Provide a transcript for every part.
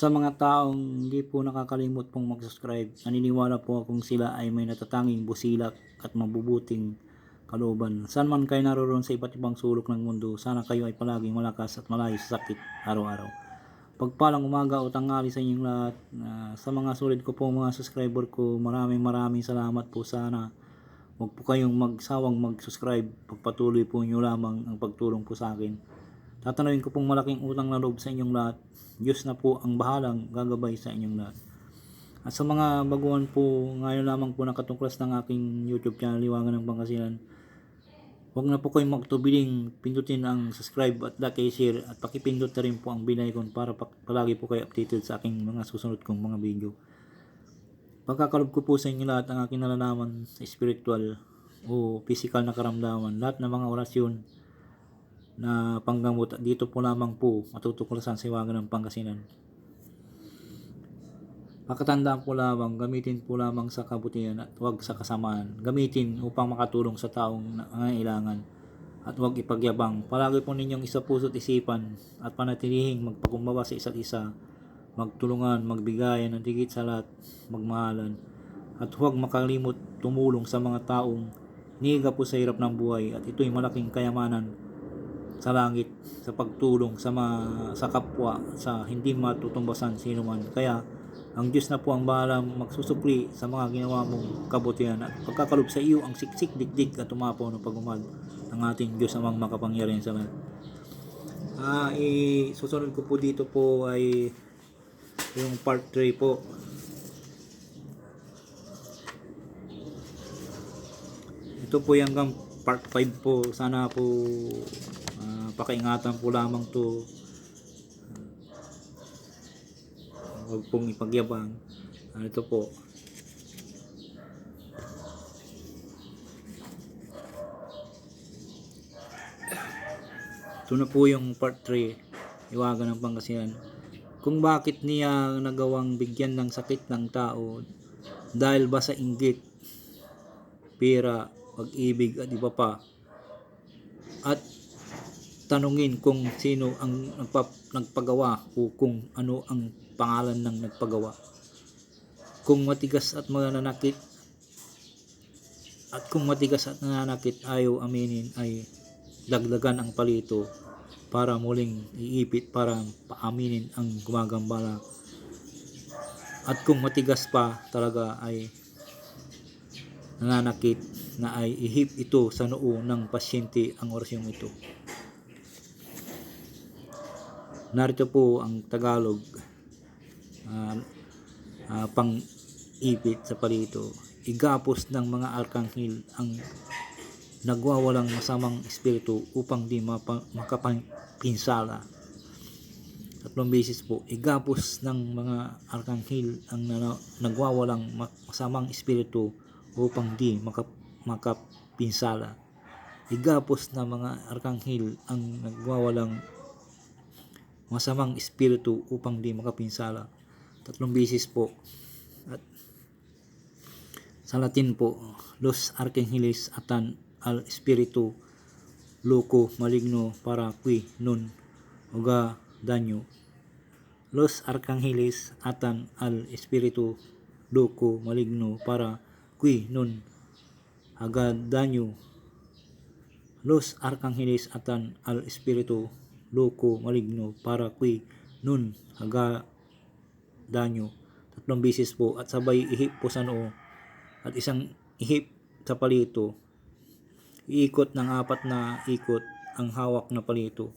Sa mga taong hindi po nakakalimot pong mag-subscribe, naniniwala po akong sila ay may natatanging busilak at mabubuting kalooban. Saan man kayo naroon sa iba't ibang sulok ng mundo, sana kayo ay palaging malakas at malayo sa sakit araw-araw. Pagpalang umaga o tanghali sa inyong lahat, Ah, sa mga sulit ko po mga subscriber ko, maraming maraming salamat po sana. Huwag po kayong magsawang mag-subscribe, pagpatuloy po nyo lamang ang pagtulong po sa akin. Tatanawin ko pong malaking utang na loob sa inyong lahat. Diyos na po ang bahalang gagabay sa inyong lahat. At sa mga baguhan po, ngayon lamang po nakatuklas ng aking YouTube channel, Liwangan ng Pangasinan. Huwag na po kayong magtubiling pindutin ang subscribe at like share at pakipindot na rin po ang bell icon para pa- palagi po kayo updated sa aking mga susunod kong mga video. Pagkakalob ko po sa inyo lahat ang aking nalalaman sa spiritual o physical na karamdaman, lahat ng mga orasyon na panggamot dito po lamang po matutuklasan sa iwagan ng Pangasinan. Pakatandaan po lamang, gamitin po lamang sa kabutihan at huwag sa kasamaan. Gamitin upang makatulong sa taong nangangailangan at huwag ipagyabang. Palagi po ninyong isa puso't isipan at panatilihing magpakumbaba sa isa't isa, magtulungan, magbigayan at higit sa lahat, magmahalan. At huwag makalimot tumulong sa mga taong niga po sa hirap ng buhay at ito'y malaking kayamanan sa langit sa pagtulong sa mga, sa kapwa sa hindi matutumbasan sino man. Kaya ang Diyos na po ang bahala magsusukli sa mga ginawa mong kabutihan at pagkakalob sa iyo ang siksik dikdik at tumapaw ng pagmamahal ng ating Diyos amang makapangyarihan sa lahat. Ah, i susunod ko po dito po ay yung part 3 po. Ito po yung hanggang part 5 po. Sana po pakaingatan po lamang to. Huwag pong ipagyabang. Ano po. Ito na po yung part 3. Iwagan ng Pangasinan. Kung bakit niya nagawang bigyan ng sakit ng tao dahil ba sa inggit, pera, pag-ibig at iba pa. At tanungin kung sino ang nagpa- nagpagawa o kung ano ang pangalan ng nagpagawa. Kung matigas at mananakit at kung matigas at nananakit ayaw aminin ay dagdagan ang palito para muling iipit para paaminin ang gumagambala. At kung matigas pa talaga ay nananakit na ay ihip ito sa noo ng pasyente ang orasyong ito. Narito po ang Tagalog ah, ah, pang ipit sa palito. Igapos ng mga arkanghel ang nagwawalang masamang espiritu upang di mapa, makapinsala. Tatlong beses po, igapos ng mga arkanghel ang nagwawalang ma- masamang espiritu upang di maka, makapinsala. Igapos ng mga arkanghel ang nagwawalang masamang espiritu upang di makapinsala. Tatlong beses po. At sa Latin po, Los Archangeles atan al Espiritu loco maligno para qui non uga daño. Los Arcángeles atan al Espiritu loco maligno para qui non haga daño. Los Arcángeles atan al Espiritu loco maligno para qui non haga daño. Tatlong beses po at sabay ihip po sa noo at isang ihip sa palito. Iikot ng apat na ikot ang hawak na palito.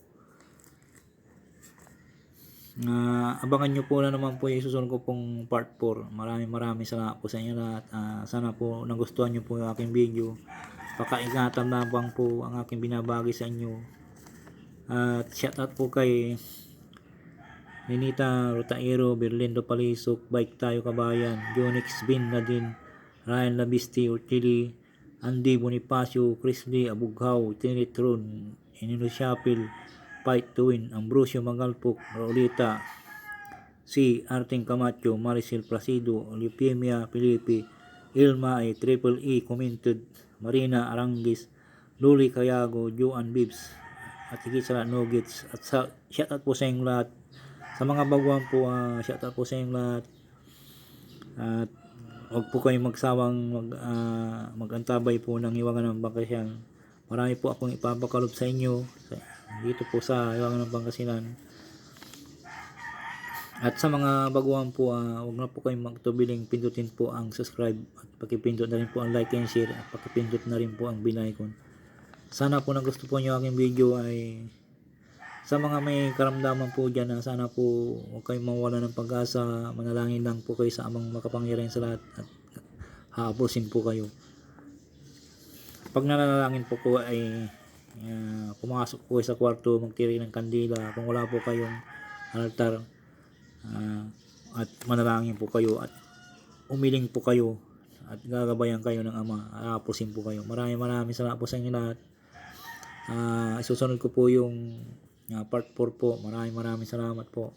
Na abangan nyo po na naman po yung susunod ko pong part 4. Maraming maraming salamat po sa inyo lahat. Ah, sana po nagustuhan nyo po yung aking video. Pakaingatan lamang po ang aking binabagi sa inyo. At shout out po kay Ninita Rotairo, Berlindo Palisok, Bike Tayo Kabayan, Jonix Bin Nadine, Ryan Labisti, Uchili, Andy Bonifacio, Chris Lee, Abughaw, Tinitron, Inino Shapil, Fight to Win, Ambrosio Magalpok, Raulita, si Arting Camacho, Maricel Placido, Lupemia Felipe, Ilma ay Triple E commented, Marina Arangis, Luli Kayago, Joan Bibbs, at higit sa lahat, Nuggets, at sa shoutout po sa inyong lahat Sa mga baguhan po, uh, shout out po sa inyong lahat. At huwag po kayong magsawang mag, ah, magantabay po ng Iwangan ng Bangkasinan. Marami po akong ipapakalob sa inyo dito po sa Iwangan ng Bangkasinan. At sa mga baguhan po, ah, huwag na po kayong magtubiling pindutin po ang subscribe at pakipindot na rin po ang like and share at pakipindot na rin po ang bell icon. Sana po na gusto po nyo aking video ay sa mga may karamdaman po dyan na sana po huwag kayong mawala ng pag-asa manalangin lang po kayo sa amang makapangyarihan sa lahat at haapusin po kayo. Pag nanalangin po ko ay ah, pumasok po sa kwarto magtiri ng kandila. Kung wala po kayong altar ah, at manalangin po kayo at umiling po kayo at gagabayan kayo ng ama haapusin po kayo. Maraming maraming salamat po sa inyo lahat Ah, isusunod ko po yung ah, part 4 po. Maraming maraming salamat po.